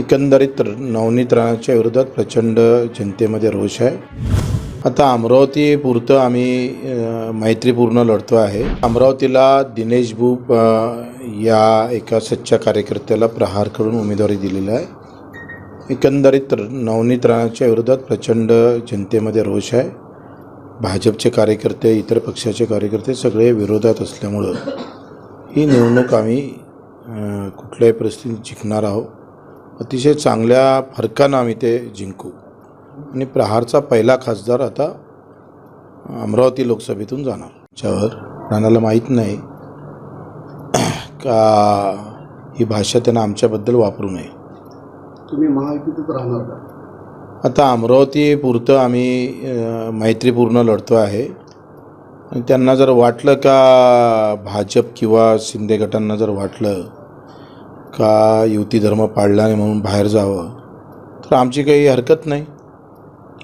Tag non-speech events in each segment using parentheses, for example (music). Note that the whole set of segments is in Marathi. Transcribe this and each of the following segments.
एकंदरीत नवनीत राणाच्या विरोधात प्रचंड जनतेमध्ये रोष आहे. आता अमरावती पुरतं आम्ही मैत्रीपूर्ण लढतो आहे. अमरावतीला दिनेश भूप या एका सच्च्या कार्यकर्त्याला प्रहार करून उमेदवारी दिलेली आहे. एकंदरीत नवनीत राणाच्या विरोधात प्रचंड जनतेमध्ये रोष आहे. भाजपचे कार्यकर्ते इतर पक्षाचे कार्यकर्ते सगळे विरोधात असल्यामुळं ही निवडणूक आम्ही कुठल्याही परिस्थितीत जिंकणार आहोत. अतिशय चांगल्या फरकानं आम्ही ते जिंकू. आणि प्रहारचा पहिला खासदार आता अमरावती लोकसभेतून जाणार. त्याच्यावर राणाला माहीत नाही (clears throat) का ही भाषा त्यांना आमच्याबद्दल वापरू नये. तुम्ही महायुतीतच राहणार का? आता अमरावती पुरतं आम्ही मैत्रीपूर्ण लढतो आहे. आणि त्यांना जर वाटलं का भाजप किंवा शिंदे गटांना जर वाटलं का युती धर्म पाळला नाही म्हणून बाहेर जावं? तर आमची काही हरकत नाही.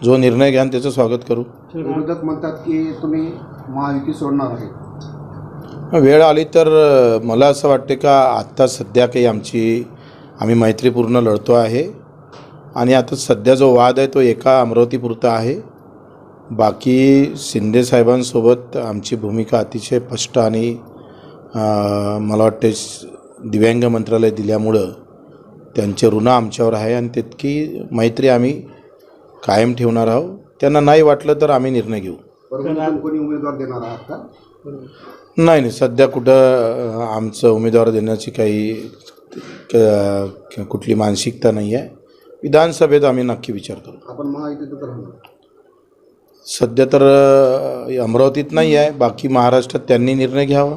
जो निर्णय घ्याल त्याचं स्वागत करू. विरोधक म्हणतात की तुम्ही महायुती सोडणार आहे. वेळ आली तर मला असं वाटते का आत्ता सध्या काही आमची आम्ही मैत्रीपूर्ण लढतो आहे. आणि आता सध्या जो वाद आहे तो एका अमरावतीपुरता आहे. बाकी शिंदे साहेबांसोबत आमची भूमिका अतिशय स्पष्ट आणि मला वाटते दिव्यांग मंत्रालय दिल्यामुळं त्यांचे ऋण आमच्यावर आहे आणि तितकी मैत्री आम्ही कायम ठेवणार आहोत. त्यांना नाही वाटलं तर आम्ही निर्णय घेऊ. परभणीतून कोणी उमेदवार देणार आहात का? नाही नाही. सध्या कुठं आमचं उमेदवार देण्याची काही क- कुठली मानसिकता नाही आहे. विधानसभेत आम्ही नक्की विचार करू. आपण महायुतीतच राहणार. सध्या तर अ, अमरावतीत नाही आहे. बाकी महाराष्ट्रात त्यांनी निर्णय घ्यावा.